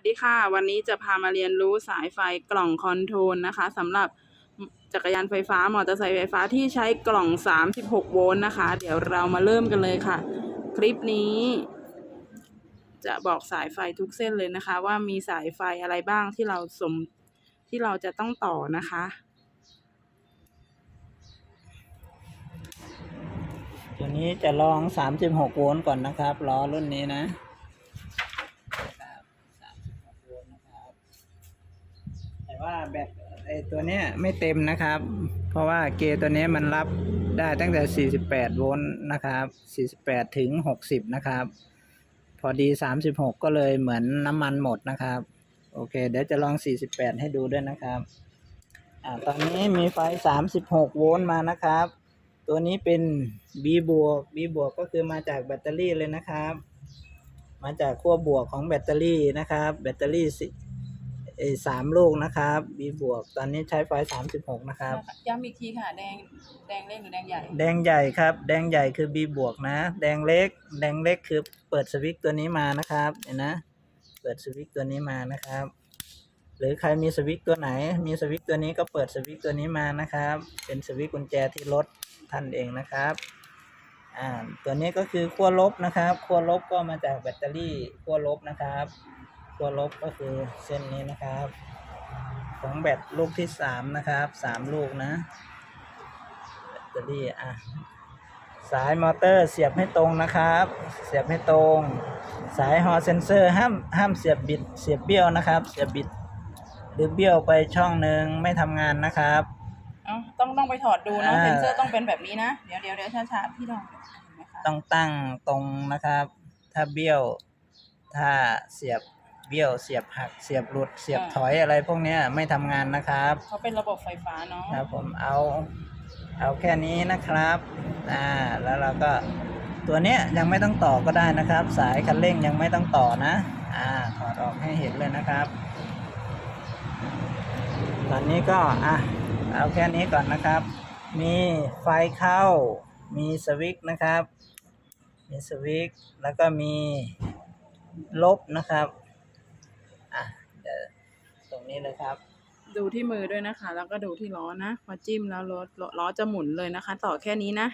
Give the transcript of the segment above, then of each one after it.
วัสดีค่ะ วันนี้จะพามาเรียนรู้สายไฟกล่องคอนโทรลนะคะสำหรับจักรยานไฟฟ้ามอเตอร์ไซค์ไฟฟ้าที่ใช้กล่อง 36 โวลต์นะคะ เดี๋ยวเรามาเริ่มกันเลยค่ะ คลิปนี้ จะบอกสายไฟทุกเส้นเลยนะคะ ว่ามีสายไฟอะไรบ้างที่เราสมที่เราจะต้องต่อนะคะ ตัวนี้จะลอง 36 โวลต์ก่อนนะครับล้อรุ่นนี้นะ36โวลต์นะครับ แต่ ว่าแบตไอตัวเนี้ยไม่เต็มนะครับ เพราะว่าเกตัวเนี้ยมันรับได้ตั้งแต่ 48 โวลต์นะครับ 48 ถึง 60 นะครับ พอดี 36 ก็เลยเหมือนน้ำมันหมดนะครับ โอเค เดี๋ยวจะลอง 48 ให้ดูด้วยนะครับอ่าตอนนี้มีไฟ 36 โวลต์มานะครับ ตัวนี้เป็น B บวก B บวกก็คือมาจากแบตเตอรี่เลยนะครับ มาจากขั้วบวกของแบตเตอรี่นะครับ แบตเตอรี่สิ เออสามลูกนะครับ B บวก ตอนนี้ใช้ไฟ36นะครับ ย้ำอีกทีค่ะ แดงแดงเล็กหรือแดงใหญ่แดงใหญ่ครับ แดงใหญ่คือ B บวกนะ แดงเล็ก แดงเล็กคือเปิดสวิตช์ตัวนี้มานะครับ เห็นนะ เปิดสวิตช์ตัวนี้มานะครับ หรือใครมีสวิตช์ตัวไหน มีสวิตช์ตัวนี้ก็เปิดสวิตช์ตัวนี้มานะครับ เป็นสวิตช์กุญแจที่รถท่านเองนะครับ อ่า ตัวนี้ก็คือขั้วลบนะครับ ขั้วลบก็มาจากแบตเตอรี่ขั้วลบนะครับ ขั้วลบก็คือเส้นนี้นะครับ ของแบตลูกที่สามนะครับสามลูกนะแบตเตอรี่อะสายมอเตอร์เสียบให้ตรงนะครับ เสียบให้ตรง สายฮอเซนเซอร์ห้ามห้ามเสียบบิดเสียบเบี้ยวนะครับ เสียบบิดหรือเบี้ยวไปช่องหนึ่งไม่ทำงานนะครับ เอ้าต้องต้องไปถอดดูเนาะอ่า เซนเซอร์ต้องเป็นแบบนี้นะ เดี๋ยวเดี๋ยวเดี๋ยวช้าๆพี่ลองเห็นไหมคะต้องตั้งตรงนะครับ ถ้าเบี้ยว ถ้าเสียบ เบี้ยวเสียบหักเสียบหลุดเสียบถอยอะไรพวกเนี้ยไม่ทำงานนะครับ เขาเป็นระบบไฟฟ้าเนาะครับผมเอาเอาแค่นี้นะครับอ่าแล้วเราก็ตัวเนี้ยยังไม่ต้องต่อก็ได้นะครับ สายคันเร่งยังไม่ต้องต่อนะอ่าถอดออกให้เห็นเลยนะครับ ตอนนี้ก็อะเอาแค่นี้ก่อนนะครับ มีไฟเข้า มีสวิตช์นะครับ มีสวิตช์แล้วก็มีลบนะครับอะเดี๋ยว ตรงนี้เลยครับ ดูที่มือด้วยนะคะ แล้วก็ดูที่ล้อนะพอจิ้มแล้วรถล้อจะหมุนเลยนะคะ ต่อแค่นี้นะ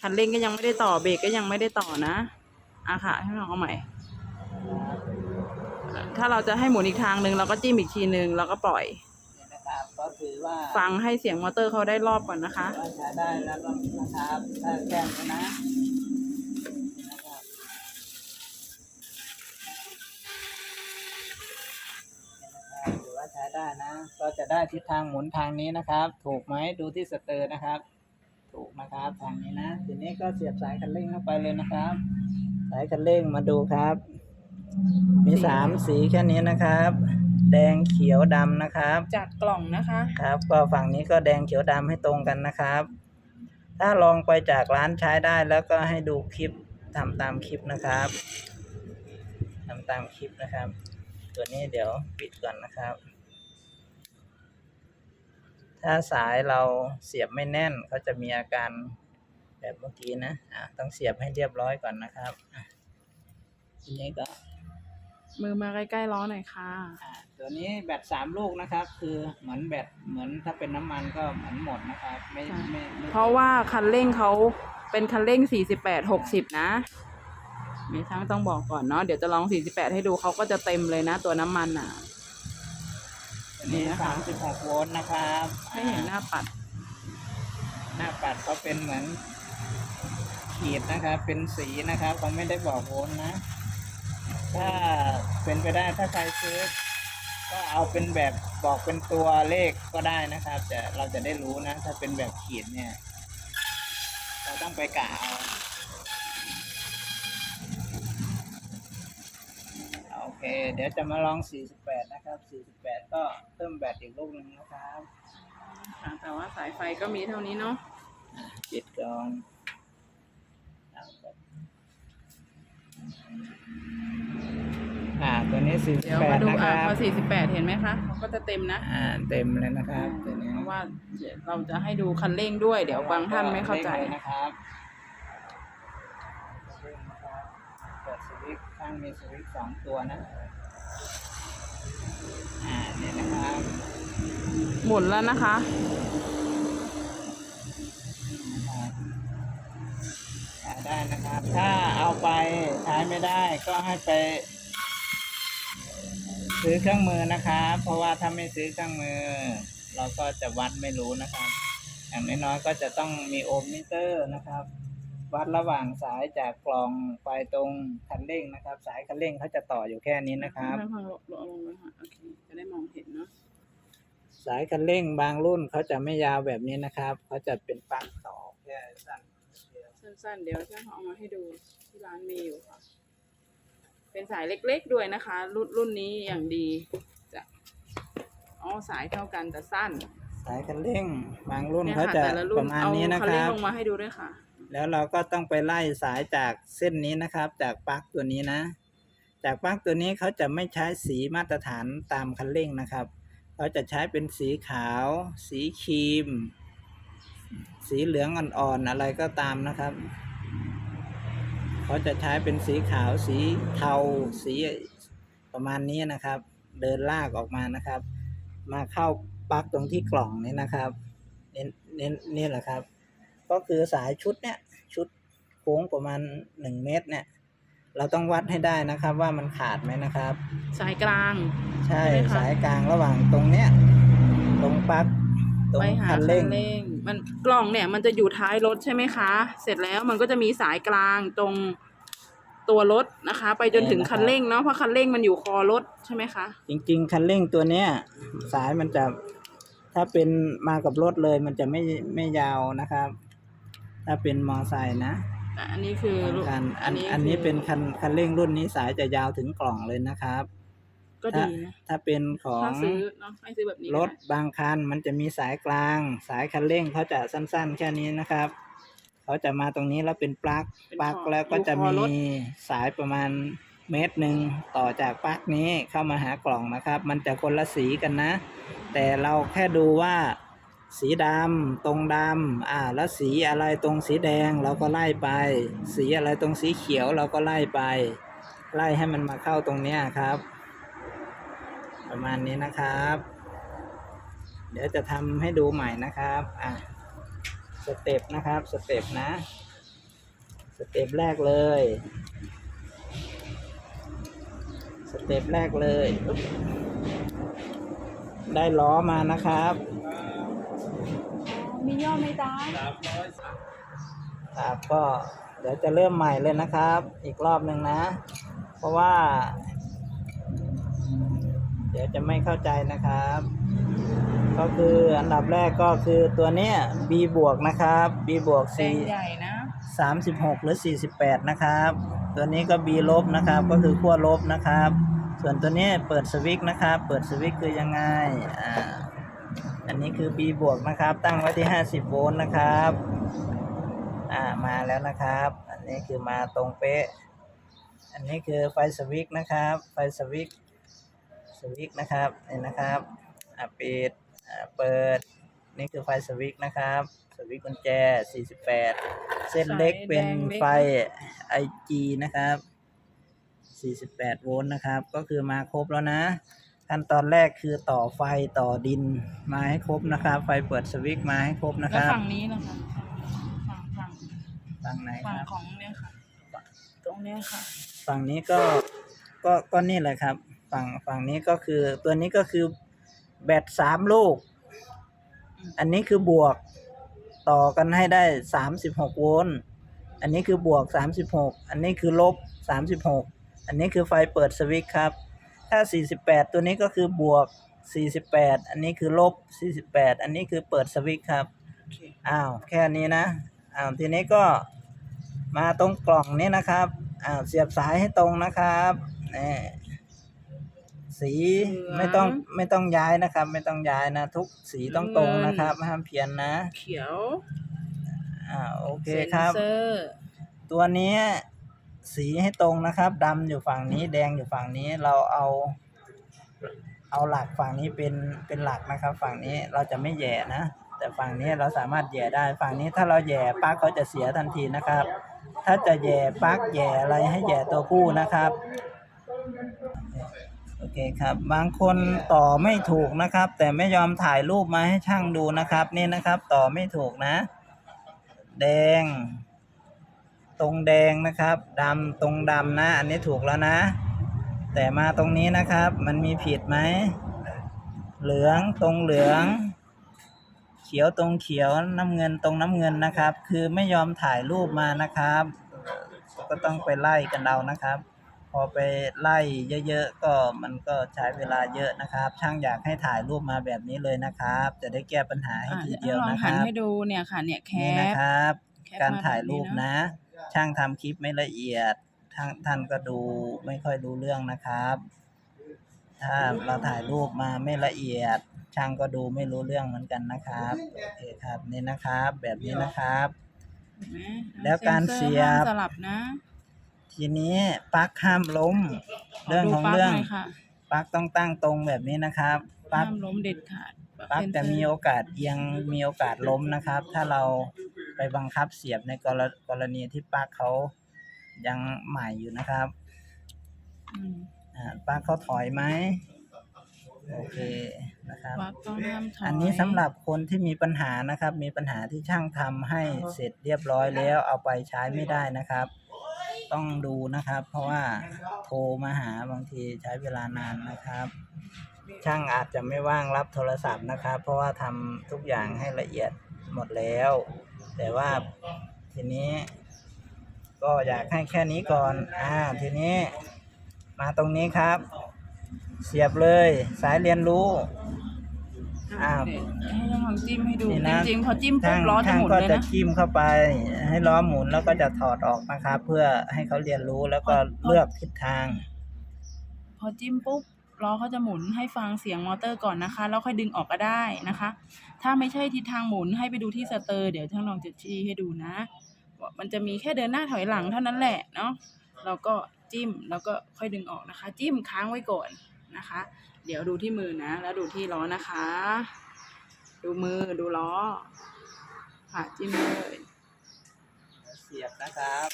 คันเร่งก็ยังไม่ได้ต่อเบรกก็ยังไม่ได้ต่อนะอะค่ะ ให้ลองเอาใหม่ ถ้าเราจะให้หมุนอีกทางหนึ่งเราก็จิ้มอีกทีหนึ่งแล้วก็ปล่อยนี่นะครับก็ถือว่าฟังให้เสียงมอเตอร์เขาได้รอบก่อนนะคะก็ใช้ได้แล้วนะครับถ้าแค่นี้นะนะครับนี่นะครับถือว่าใช้ ได้นะ ก็จะได้ทิศทางหมุนทางนี้นะครับ ถูกไหมดูที่สเตอร์นะครับ ถูกนะครับทางนี้นะ ทีนี้ก็เสียบสายคันเร่งเข้าไปเลยนะครับ สายคันเร่งมาดูครับ มีสามสีแค่นี้นะครับ แดงเขียวดำนะครับ จากกล่องนะคะครับ ก็ฝั่งนี้ก็แดงเขียวดำให้ตรงกันนะครับ ถ้าลองไปจากร้านใช้ได้แล้วก็ให้ดูคลิปทำตามคลิปนะครับทำตามคลิปนะครับ ตัวนี้เดี๋ยวปิดก่อนนะครับ ถ้าสายเราเสียบไม่แน่นเขาจะมีอาการแบบเมื่อกี้นะอะต้องเสียบให้เรียบร้อยก่อนนะครับอะทีนี้ก็มือมาใกล้ๆล้อหน่อยค่ะ อ่าตัวนี้แบตสามลูกนะครับ คือเหมือนแบตเหมือนถ้าเป็นน้ำมันก็เหมือนหมดนะครับ ไม่ค่ะ ไม่ไม่เพราะว่าคันเร่งเขาเป็นคันเร่ง 48 60 นะ มีทั้งต้องบอกก่อนเนาะ เดี๋ยวจะลอง 48 ให้ดูเขาก็จะเต็มเลยนะ ตัวน้ำมันอะตัว นี้นี่นะคะสามสิบหกโวลต์นะครับให้เห็นหน้าปัด หน้าปัดเขาเป็นเหมือนขีดนะครับ เป็นสีนะครับเขาไม่ได้บอกโวลต์นะ ถ้าเป็นไปได้ถ้าใครซื้อก็เอาเป็นแบบบอกเป็นตัวเลขก็ได้นะครับ แต่เราจะได้รู้นะ ถ้าเป็นแบบขีดเนี่ย เราต้องไปกะเอา โอ เคเดี๋ยวจะมาลอง 48 นะครับ 48 ก็เพิ่มแบตอีกลูกหนึ่งนะครับอะแต่ว่าสายไฟก็มีเท่านี้เนาะปิดก่อนอ่าตัวนี้ เดี๋ยวมาดู48นะคอะรับพอ48 เห็นไหมคะเขาก็จะเต็มนะอ่าเต็มเลยนะครับตัวนี้เพราะว่าเดี๋ยวเราจะให้ดูคันเร่งด้วย เดี๋ยวบางท่านไม่เข้าใจ ร่งลยนะครับ งมีสวิตสองตัวนะ อ่าเนี่ยนะครับหมุนแล้วนะคะได้นะครับ ถ้าเอาไปใช้ไม่ได้ก็ให้ไป ซื้อเครื่องมือนะครับ เพราะว่าถ้าไม่ซื้อเครื่องมือ เราก็จะวัดไม่รู้นะครับ อย่างน้อยๆก็จะต้องมีโอห์มมิเตอร์นะครับ วัดระหว่างสายจากกล่องไปตรงคันเร่งนะครับ สายคันเร่งเขาจะต่ออยู่แค่นี้นะครับให้ฟังลงลงนะคะโอเคจะได้มองเห็นเนาะสายคันเร่งบางรุ่นเขาจะไม่ยาวแบบนี้นะครับเขาจะเป็นปลั๊กต่อแค่สั้นเดียวสั้นๆ เดี๋ยวช่างเขาเอามาให้ดูที่ร้านมีอยู่ค่ะ เป็นสายเล็กๆด้วยนะคะ รุ่นรุ่นนี้อย่างดีจะอ๋อสายเท่ากันแต่สั้น สายคันเร่งบางรุ่นเนี่ยเขาค่ะจะแต่ละรุ่ปนระมาณเอานี้นะคันคเร่งรับลงมาให้ดูด้วยค่ะ แล้วเราก็ต้องไปไล่สายจากเส้นนี้นะครับ จากปลั๊กตัวนี้นะ จากปลั๊กตัวนี้เขาจะไม่ใช้สีมาตรฐานตามคันเร่งนะครับเขาจะใช้เป็นสีขาว สีครีม สีเหลืองอ่อนๆอะไรก็ตามนะครับเขาจะใช้เป็นสีขาวสีเทาสีประมาณนี้นะครับ เดินลากออกมานะครับ มาเข้าปลั๊กตรงที่กล่องนี้นะครับ เนี่นี่นี่แหละครับ ก็คือสายชุดเนี้ยชุดโค้งประมาณหนึ่งเมตรเนี่ย เราต้องวัดให้ได้นะครับว่ามันขาดไหมนะครับ สายกลาง ใช่ใช่ไหมคะ สายกลางระหว่างตรงเนี้ยตรงปลั๊กตรงไปหาคัคันนเร่ง เร่งมันกล่องเนี่ยมันจะอยู่ท้ายรถใช่ไหมคะ เสร็จแล้วมันก็จะมีสายกลางตรงตัวรถนะคะ ไปจนถึงคันเร่งเนาะเพราะคันเร่งมันอยู่คอรถใช่ไหมคะจริงๆ คันเร่งตัวเนี้ย สายมันจะถ้าเป็นมากับรถเลย มันจะไม่ไม่ยาวนะครับ ถ้าเป็นมอไซค์นะแต่อันนี้คือสำคัญอันอันนี้เป็นคันคันเร่งรุ่นนี้สายจะยาวถึงกล่องเลยนะครับ ก็ดีนะถ้าเป็นของถ้าซื้อเนาะให้ซื้อแบบนี้รก็ถได้บางคันมันจะมีสายกลาง สายคันเร่งเขาจะสั้นๆ แค่นี้นะครับเขาจะมาตรงนี้แล้วเป็นปลั๊กเป็นปลั๊กขอบแล้วก็จะอยู่คอมีรถสายประมาณเมตรหนึ่งต่อจากปลั๊กนี้เข้ามาหากล่องนะครับ มันจะคนละสีกันนะ แต่เราแค่ดูว่า สีดำตรงดำอ่า แล้วสีอะไรตรงสีแดงเราก็ไล่ไป สีอะไรตรงสีเขียวเราก็ไล่ไป ไล่ให้มันมาเข้าตรงเนี้ยครับ ประมาณนี้นะครับ เดี๋ยวจะทำให้ดูใหม่นะครับอะสเต็ปนะครับสเต็ปนะ สเต็ปแรกเลย สเต็ปแรกเลย ได้ล้อมานะครับ มีย่อไหมจ๊ะครับก็เดี๋ยวจะเริ่มใหม่เลยนะครับ อีกรอบหนึ่งนะ เพราะว่า เดี๋ยวจะไม่เข้าใจนะครับ ก็คืออันดับแรกก็คือตัวเนี้ย b บวกนะครับ b บวกแดงใหญ่นะสามสิบหกหรือสี่สิบแปดนะครับ ตัวนี้ก็ b ลบนะครับ ก็คือขั้วลบนะครับ ส่วนตัวนี้เปิดสวิตช์นะครับ เปิดสวิตช์คือยังไงอ่า อันนี้คือ b บวกนะครับ ตั้งไว้ที่ห้าสิบโวลต์นะครับ อ่า มาแล้วนะครับ อันนี้คือมาตรงเป๊ะ อันนี้คือไฟสวิตช์นะครับ ไฟสวิตช์สวิตช์นะครับ นี่นะครับ อ่าปิด อ่า เปิด นี่คือไฟสวิตช์นะครับ สวิตช์กุญแจ 48 เส้นเล็กเป็นไฟ IG นะครับ 48 โวลต์นะครับ ก็คือมาครบแล้วนะ ขั้นตอนแรกคือต่อไฟต่อดินมาให้ครบนะครับ ไฟเปิดสวิตช์มาให้ครบนะคแล้วรับฝั่งนี้นะคะฝั่งฝั่งฝั่งไหนคฝั่งรับของเนี่ยค่ะ ตรงเนี้ยค่ะ ฝั่งนี้ก็ก็ก็นี่แหละครับ ฝั่งฝั่งนี้ก็คือตัวนี้ก็คือแบตสามลูก อันนี้คือบวกต่อกันให้ได้สามสิบหกโวลต์อันนี้คือบวกสามสิบหกอันนี้คือลบสามสิบหกอันนี้คือไฟเปิดสวิตช์ครับ ถ้าสี่สิบแปดตัวนี้ก็คือบวกสี่สิบแปดอันนี้คือลบสี่สิบแปดอันนี้คือเปิดสวิตช์ครับโอเคอ้าว แค่นี้นะ อ้าว ทีนี้ก็มาตรงกล่องนี้นะครับ อ้าว เสียบสายให้ตรงนะครับนี่สีไม่ต้องไม่ต้องย้ายนะครับ ไม่ต้องย้ายนะ ทุกสีต้องตรงนะครับ ห้ามเพี้ยนนะ เขียว อ่า โอเคครับเซนเซอร์ตัวนี้ สีให้ตรงนะครับดำอยู่ฝั่งนี้แดงอยู่ฝั่งนี้เราเอา เอาหลักฝั่งนี้เป็นเป็นหลักนะครับ ฝั่งนี้เราจะไม่แย่นะ แต่ฝั่งนี้เราสามารถแย่ได้ฝั่งนี้ถ้าเราแย่ปลั๊กเขาจะเสียทันทีนะครับ ถ้าจะแย่ปลั๊กแย่อะไรให้แย่ตัวผู้นะครับโอเคครับบางคนต่อไม่ถูกนะครับ แต่ไม่ยอมถ่ายรูปมาให้ช่างดูนะครับ นี่นะครับ ต่อไม่ถูกนะ แดง ตรงแดงนะครับดำตรงดำนะ อันนี้ถูกแล้วนะ แต่มาตรงนี้นะครับ มันมีผิดไหม เหลืองตรงเหลือง เขียวตรงเขียวน้ำเงินตรงน้ำเงินนะครับ คือไม่ยอมถ่ายรูปมานะครับ ก็ต้องไปไล่กันเรานะครับ พอไปไล่เยอะๆก็มันก็ใช้เวลาเยอะนะครับ ช่างอยากให้ถ่ายรูปมาแบบนี้เลยนะครับ จะได้แก้ปัญหาให้อะทีเดี๋เดียยววลองนะคหันรับให้ดูเนี่ยค่ะเนี่ยแคนี่ปนะครับแคปการมาถ่ายแบบรูนี้ปเนอะนะ ช่างทำคลิปไม่ละเอียดท่านท่านก็ดูไม่ค่อยรู้เรื่องนะครับ ถ้าเราถ่ายรูปมาไม่ละเอียด ช่างก็ดูไม่รู้เรื่องเหมือนกันนะครับโอเคครับนี่นะครับ แบบนี้นะครับเห็นไหมแล้วการเสียบห้ามสลับนะทีนี้ปลั๊กห้ามล้ม เรื่องของดูปลั๊กเรื่องหน่ยค่ะปลั๊กต้องตั้งตรงแบบนี้นะครับปลั๊ก ห้ามล้มเด็ดขาดปลั๊กเซ็นเซอจะร์มีโอกาสเอียงมีโอกาสล้มนะครับ ถ้าเราไป บังคับเสียบในกรกรณีที่ปลั๊กเขายังใหม่อยู่นะครับอืมอ่าปลั๊กเขาถอยไหมโอเคนะครับปลั๊กต้องห้ามถอยอันนี้สำหรับคนที่มีปัญหานะครับ มีปัญหาที่ช่างทำให้เสร็จเรียบร้อยแล้วเอาไปใช้ไม่ได้นะครับ ต้องดูนะครับ เพราะว่าโทรมาหาบางทีใช้เวลานานนะครับ ช่างอาจจะไม่ว่างรับโทรศัพท์นะครับ เพราะว่าทำทุกอย่างให้ละเอียดหมดแล้ว แต่ว่าทีนี้ ก็อยากให้แค่นี้ก่อน อ่า ทีนี้มาตรงนี้ครับ เสียบเลย สายเรียนรู้อ้าวเดี๋ยวให้ลองจิ้มให้ดูนี่จนะริงๆพอจิ้มปุ๊ช่าบงล้อจะช่างหมุนก็เลยจะนะจิ้มเข้าไป ให้ล้อหมุนแล้วก็จะถอดออกนะครับ เพื่อให้เขาเรียนรู้แล้วก็เลือกทิศทาง พอจิ้มปุ๊บ ล้อเขาจะหมุนให้ฟังเสียงมอเตอร์ก่อนนะคะ แล้วค่อยดึงออกก็ได้นะคะ ถ้าไม่ใช่ทิศทางหมุนให้ไปดูที่สเตอร์เดี๋ยวช่างลองจะชี้ให้ดูนะว่ามันจะมีแค่เดินหน้าถอยหลังเท่านั้นแหละเนาะเราก็จิ้มแล้วก็ค่อยดึงออกนะคะ จิ้มค้างไว้ก่อนนะคะ เดี๋ยวดูที่มือนะ แล้วดูที่ล้อนะคะ ดูมือดูล้อ ค่ะจิ้มเลยเสียบนะครับ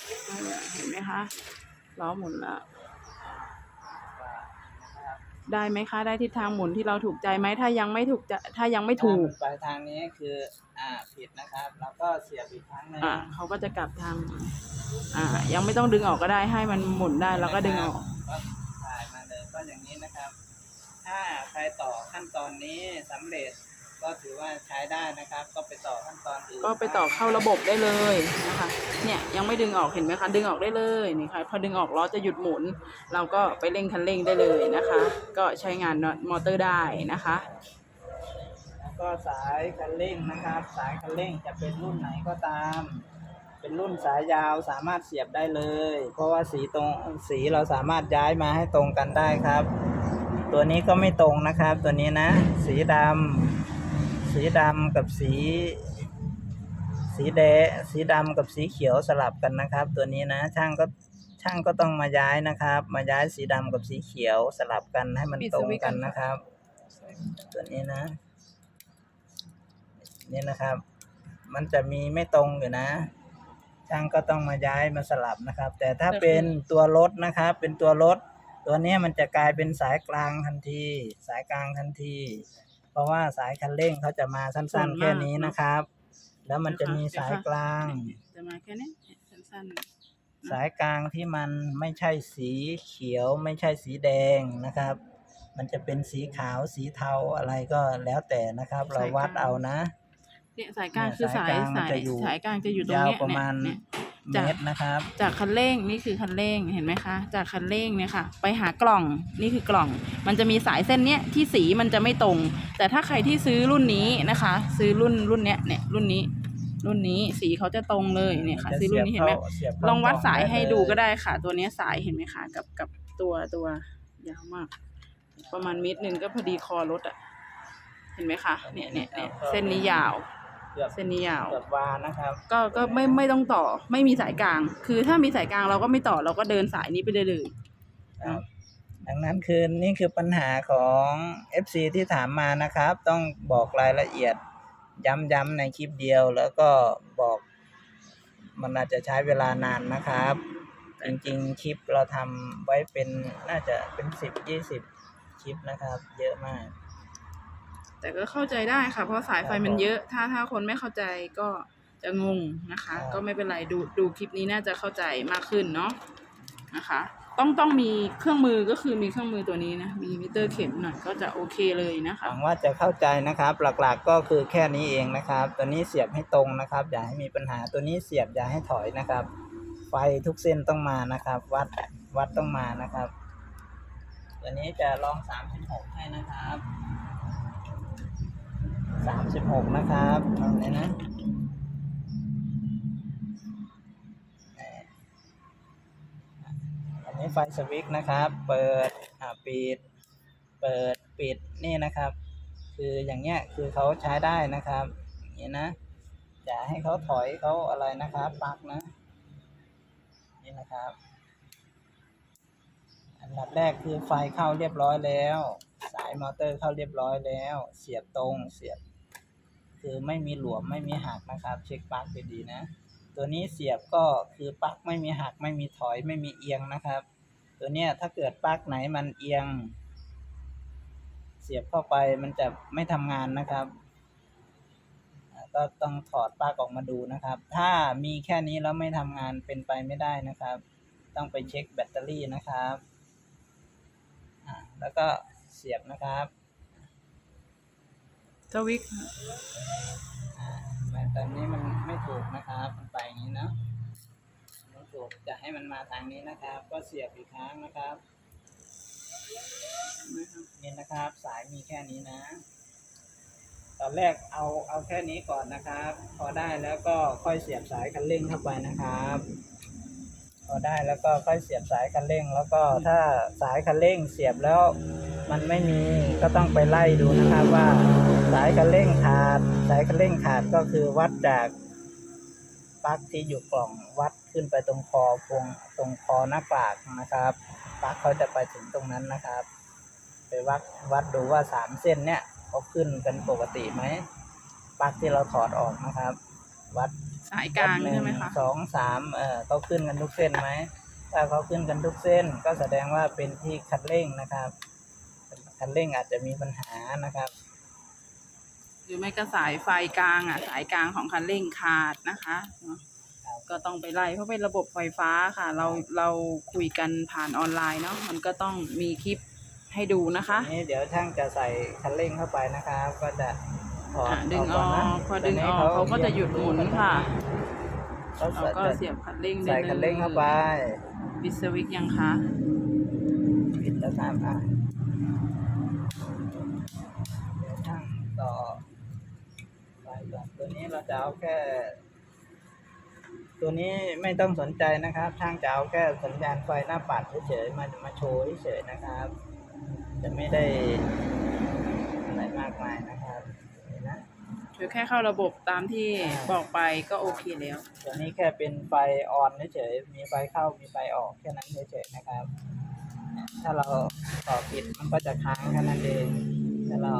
เห็นไหมคะล้อหมุนแล้ว ได้ไหมคะ ได้ทิศทางหมุนที่เราถูกใจไหมถ้ายังไม่ถูกใจถ้ายังไม่ถูกไปทางนี้คืออ่าผิดนะครับแล้วก็เสียบอีกครั้งหนึงอ่าเขาก็จะกลับทางอ่ายังไม่ต้องดึงออกก็ได้ให้มันหมุนได้แล้วก็ดึงออก ก็ถ่ายมาเลยก็อย่างนี้นะครับ ถ้าใครต่อขั้นตอนนี้สำเร็จ ก็ถือว่าใช้ได้นะครับ ก็ไปต่อขั้นตอนอื่นก็ไปต่อเข้าระบบได้เลยนะคะ เนี่ยยังไม่ดึงออกเห็นไหมคะดึงออกได้เลยนี่ค่ะพอดึงออกล้อจะหยุดหมุน เราก็ไปเร่งคันเร่งได้เลยนะคะ ก็ใช้งานมอเตอร์ได้นะคะ แล้วก็สายคันเร่งนะครับ สายคันเร่งจะเป็นรุ่นไหนก็ตาม เป็นรุ่นสายยาวสามารถเสียบได้เลย เพราะว่าสีตรงสีเราสามารถย้ายมาให้ตรงกันได้ครับ ตัวนี้ก็ไม่ตรงนะครับ ตัวนี้นะ สีดำ สีดำกับสี สีแดงสีดำกับสีเขียวสลับกันนะครับ ตัวนี้นะช่างก็ช่างก็ต้องมาย้ายนะครับ มาย้ายสีดำกับสีเขียวสลับกันให้มันปิดตสรงวิตช์กันก่อนค่ะนะครับ ตัวนี้นะ นี่นะครับ มันจะมีไม่ตรงอยู่นะช่างก็ต้องมาย้ายมาสลับนะครับ แต่ถ้าเป็นตัวรถนะครับ เป็นตัวรถ ตัวเนี้ยมันจะกลายเป็นสายกลางทันที สายกลางทันทีเพ ราะว่าสายคันเร่งเขาจะมาสั้นๆ แค่นี้นะครับ แล้วมันจะมีสายกลาง จะมาแค่นี้สั้นๆ สายกลางที่มันไม่ใช่สีเขียว ไม่ใช่สีแดงนะครับ มันจะเป็นสีขาวสีเทาอะไรก็แล้วแต่นะครับ เราวัดเอานะเนี่ยสายกลางเนี่ยคือสายสายกลางมันสายจะอยู่สายกลางจะอยู่ตรงยาวเนี้ยประมาณ เนี่ยเมจากตรนะครับ จากคันเร่งนี่คือคันเร่งเห็นไหมคะ จากคันเร่งเนี่ยค่ะ ไปหากล่องนี่คือกล่อง มันจะมีสายเส้นเนี้ยที่สีมันจะไม่ตรง แต่ถ้าใครที่ซื้อรุ่นนี้นะคะ ซื้อรุ่นรุ่นเนี้ยเนี่ยรุ่นนี้ รุ่นนี้สีเขาจะตรงเลยเนี่ยค่ะจะซื้อรุ่นนี้เห็นไหมเสียบเข้าลองวัดกล่องสายได้ให้เลยดูก็ได้ค่ะ ตัวเนี้ยสายเห็นไหมคะกับกับตัวตัวยาวมาก ประมาณเมตรหนึ่งก็พอดีคอรถอะเห็นไหมคะเนี่ยเนี่ยเนี่ยเส้นนี้ยาว เกือบเส้นนี้ยาว เกือบวานะครับก็ก็ไม่ไม่ต้องต่อไม่มีสายกลาง คือถ้ามีสายกลางเราก็ไม่ต่อเราก็เดินสายนี้ไปเลยเลย ครับดังนั้นคือนี่คือปัญหาของ FC ที่ถามมานะครับ ต้องบอกรายละเอียดย้ำๆในคลิปเดียว แล้วก็บอกมันอาจจะใช้เวลานานนะครับ จริงๆคลิปเราทำไว้เป็นน่าจะเป็นสิบยี่สิบลิปนะครับ เยอะมาก แต่ก็เข้าใจได้ค่ะ เพราะสายไฟมันเยอะ ถ้าถ้าคนไม่เข้าใจก็จะงงนะคะครับก็ไม่เป็นไรดูดูคลิปนี้น่าจะเข้าใจมากขึ้นเนาะนะคะ ต้องต้องมีเครื่องมือก็คือมีเครื่องมือตัวนี้นะมีมิเตอร์เข็มหน่อยก็จะโอเคเลยนะหคะวังว่าจะเข้าใจนะครับ หลักๆก็คือแค่นี้เองนะครับ ตัวนี้เสียบให้ตรงนะครับ อย่าให้มีปัญหาตัวนี้เสียบอย่าให้ถอยนะครับ ไฟทุกเส้นต้องมานะครับ วัดวัดต้องมานะครับ ตัวนี้จะลอง36ให้นะครับ 36นะครับลองเลยนะอันนี้ไฟสวิตช์นะครับ เปิดอ่าปิด เปิดปิดนี่นะครับ คืออย่างเงี้ยคือเขาใช้ได้นะครับอย่างนี้นะอย่าให้เขาถอยเขาอะไรนะครับปลักนะนี่นะครับ อันดับแรกคือไฟเข้าเรียบร้อยแล้ว สายมอเตอร์เข้าเรียบร้อยแล้ว เสียบตรงเสียบ คือไม่มีหลวมไม่มีหักนะครับ เช็คปลั๊กดีๆนะ ตัวนี้เสียบก็คือปลั๊กไม่มีหักไม่มีถอยไม่มีเอียงนะครับ ตัวเนี้ยถ้าเกิดปลั๊กไหนมันเอียง เสียบเข้าไปมันจะไม่ทำงานนะครับก็ต้องถอดปลั๊กออกมาดูนะครับ ถ้ามีแค่นี้แล้วไม่ทำงานเป็นไปไม่ได้นะครับ ต้องไปเช็คแบตเตอรี่นะครับแล้วก็เสียบนะครับ สวิกแต่ตอนนี้มันไม่ถูกนะครับ มันไปอย่างนี้เนอะไม่ถูกจะให้มันมาทางนี้นะครับ ก็เสียบอีกครั้งนะครับนี่นะครับ สายมีแค่นี้นะ ตอนแรกเอาเอาแค่นี้ก่อนนะครับ พอได้แล้วก็ค่อยเสียบสายคันเร่งเข้าไปนะครับ พอได้แล้วก็ค่อยเสียบสายคันเร่ง แล้วก็ถ้าสายคันเร่งเสียบแล้ว มันไม่มีก็ต้องไปไล่ดูนะครับว่า สายคันเร่งขาด สายคันเร่งขาดก็คือวัดจากปลั๊กที่อยู่กล่องวัดขึ้นไปตรงคอพวงตรงคอหน้ากากนะครับปลั๊กเขาจะไปถึงตรงนั้นนะครับ ไปวัดวัดดูว่าสามเส้นเนี่ยเขาขึ้นกันปกติไหมปลั๊กที่เราถอดออกนะครับ วัดสายกลางวัดหนึ่ใช่ไหมคะสองสามเออเขาขึ้นกันทุกเส้นไหมถ้าเขาขึ้นกันทุกเส้นก็แสดงว่าเป็นที่คันเร่งนะครับคันเร่งอาจจะมีปัญหานะครับ หรือไม่ก็สายไฟกลางอะ สายกลางของคันเร่งขาดนะคะเนอะครับก็ต้องไปไล่เพราะเป็นระบบไฟฟ้าค่ะ เราเราคุยกันผ่านออนไลน์เนาะมันก็ต้องมีคลิปให้ดูนะคะทีนี้เดี๋ยวช่างจะใส่คันเร่งเข้าไปนะครับก็จะถอดอะดึงอก่อนนะกพอดึงออกตนนี้เขาก็จะหยุดหมุนค่ะเขาเราก็เสียบคันเร่งได้ใส่เลยคันเร่งเข้าไปปิดสวิตช์ยังคะปิดแล้วครับอะเดี๋ยวช่างต่อไปก่อน ตัวนี้เราจะเอาแค่ ตัวนี้ไม่ต้องสนใจนะครับช่างจะเอาแค่สัญญาณไฟหน้าปัดเฉยๆมามาโชว์เฉยๆนะครับ จะไม่ได้อะไรมากมายนะครับนี่นะคือแค่เข้าระบบตามที่บอกไปก็โอเคแล้ว ตัวนี้แค่เป็นไฟออนเฉยๆมีไฟเข้ามีไฟออกแค่นั้นเฉยๆนะครับ ถ้าเราต่อปิดมันก็จะค้างแค่นั้นเองถ้าเรา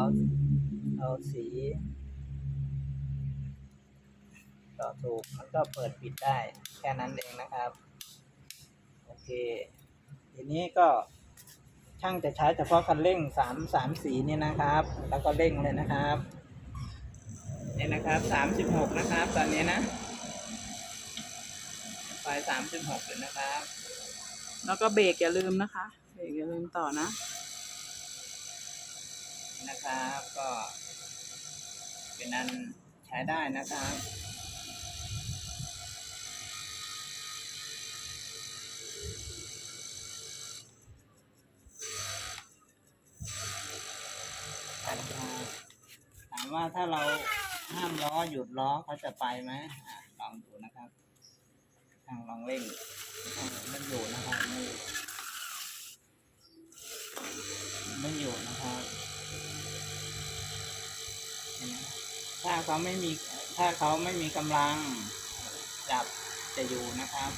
เอาสี ต่อถูกมันก็เปิดปิดได้ แค่นั้นเองนะครับ โอเค ทีนี้ก็ช่างจะใช้เฉพาะคันเร่งสามสามสีนี่นะครับ แล้วก็เร่งเลยนะครับนี่นะครับสามสิบหกนะครับ ตอนนี้นะไฟสามสิบหกเลยนะครับ แล้วก็เบรกอย่าลืมนะคะ เบรกอย่าลืมต่อนะ นะครับก็เป็นอันใช้ได้นะครับ ว่าถ้าเราห้ามล้อหยุดล้อเขาจะไปไหมอลองดูนะครับทางลองเร่งมันอยู่นะครับไม่อยู่ไม่อยู่นะครับถ้าเขาไม่มีถ้าเขาไม่มีกำลังจับจะอยู่นะครับ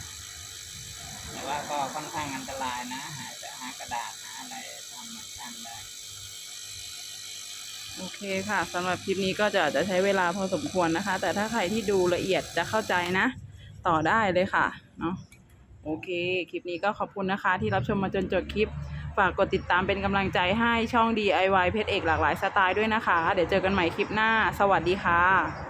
แต่ว่าก็ค่อนข้างอันตรายนะ หาจะหากระดาษหาอะไรทำมาตั้งได้ โอเคค่ะสำหรับคลิปนี้ก็จะจะใช้เวลาพอสมควรนะคะ แต่ถ้าใครที่ดูละเอียดจะเข้าใจนะ ต่อได้เลยค่ะเนาะโอเค คลิปนี้ก็ขอบคุณนะคะ ที่รับชมมาจนจบคลิป ฝากกดติดตามเป็นกำลังใจให้ช่อง DIY เพชรเอกหลากหลายสไตล์ด้วยนะคะ เดี๋ยวเจอกันใหม่คลิปหน้า สวัสดีค่ะ